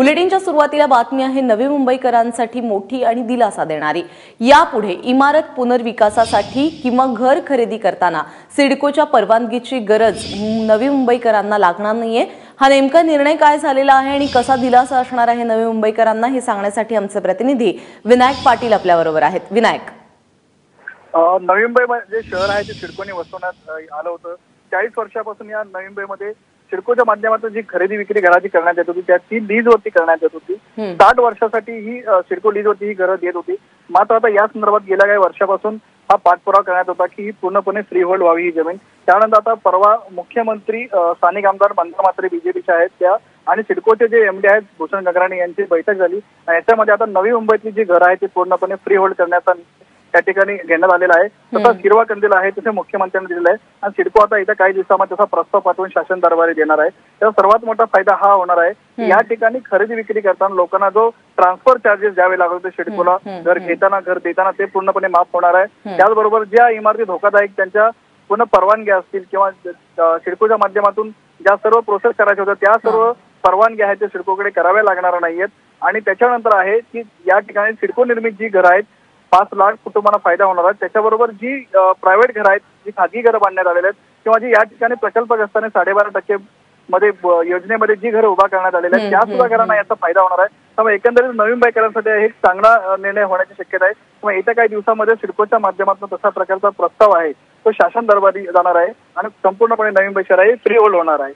बुलेटिनच्या सुरुवातीला बातमी आहे नवी मुंबईकरांसाठी मोठी आणि दिलासा देणारी. यापुढे इमारत पुनर्विकासासाठी किंवा घर खरेदी करताना सिडकोच्या परवानगीची गरज नवी मुंबईकरांना लागणार नाहीये. हा नेमका निर्णय काय झालेला आहे आणि कसा दिलासा असणार आहे नवी मुंबईकरांना हे सांगण्यासाठी आमचे प्रतिनिधी विनायक पाटील आपल्याबरोबर आहेत. विनायक. नवी मुंबई जे शहर आहे ते सिडकोने वसवण्यात आलं होतं चाळीस वर्षापासून या नवी मुंबईमध्ये सिडकोच्या माध्यमातून जी खरेदी विक्री घराची करण्यात येत होती त्या ती लीज वरती करण्यात येत होती. साठ वर्षासाठी ही सिडको लीज वरती ही घरं देत होती. मात्र आता या संदर्भात गेल्या काही वर्षापासून हा पाठपुरावा करण्यात होता की ही पूर्णपणे फ्री होल्ड व्हावी ही जमीन. त्यानंतर आता परवा मुख्यमंत्री स्थानिक आमदार बंदा मात्रे बीजेपीच्या आहेत त्या आणि सिडकोचे जे एमडी आहेत भूषण गगराणी यांची बैठक झाली. आणि याच्यामध्ये आता नवी मुंबईतली जी घरं आहेत ती पूर्णपणे फ्री होल्ड करण्याचा त्या ठिकाणी घेण्यात आलेला आहे. तसा हिरवा कंदील आहे तसे मुख्यमंत्र्यांनी दिलेला आहे. आणि सिडको आता येत्या काही दिवसामध्ये तसा प्रस्ताव पाठवून शासन दरबारी देणार आहे. त्याचा सर्वात मोठा फायदा हा होणार आहे. या ठिकाणी खरेदी विक्री करताना लोकांना जो ट्रान्सफर चार्जेस द्यावे लागत होते सिडकोला घर घेताना घर देताना ते पूर्णपणे माफ होणार आहे. त्याचबरोबर ज्या इमारती धोकादायक त्यांच्या पूर्ण परवानग्या असतील किंवा सिडकोच्या माध्यमातून ज्या सर्व प्रोसेस करायच्या होत्या त्या सर्व परवानग्या आहेत त्या सिडकोकडे कराव्या लागणार नाहीयेत. आणि त्याच्यानंतर आहे की या ठिकाणी सिडको निर्मित जी घरं आहेत पाच लाख कुटुंबांना फायदा होणार आहे. त्याच्याबरोबर जी प्रायव्हेट घरं आहेत जी खाजगी घरं बांधण्यात आलेली आहेत किंवा जी या ठिकाणी प्रकल्पग्रस्ताने साडेबारा टक्के मध्ये योजनेमध्ये जी घरं उभा करण्यात आलेली आहेत त्या सुद्धा घरांना याचा फायदा होणार आहे. त्यामुळे एकंदरीत नवीन बायकरांसाठी हे एक चांगला निर्णय होण्याची शक्यता आहे. त्यामुळे येत्या काही दिवसामध्ये सिडकोच्या माध्यमातून तसा प्रकारचा प्रस्ताव आहे तो शासन दरबारी जाणार आहे आणि संपूर्णपणे नवीन शहर आहे फ्री होल्ड होणार आहे.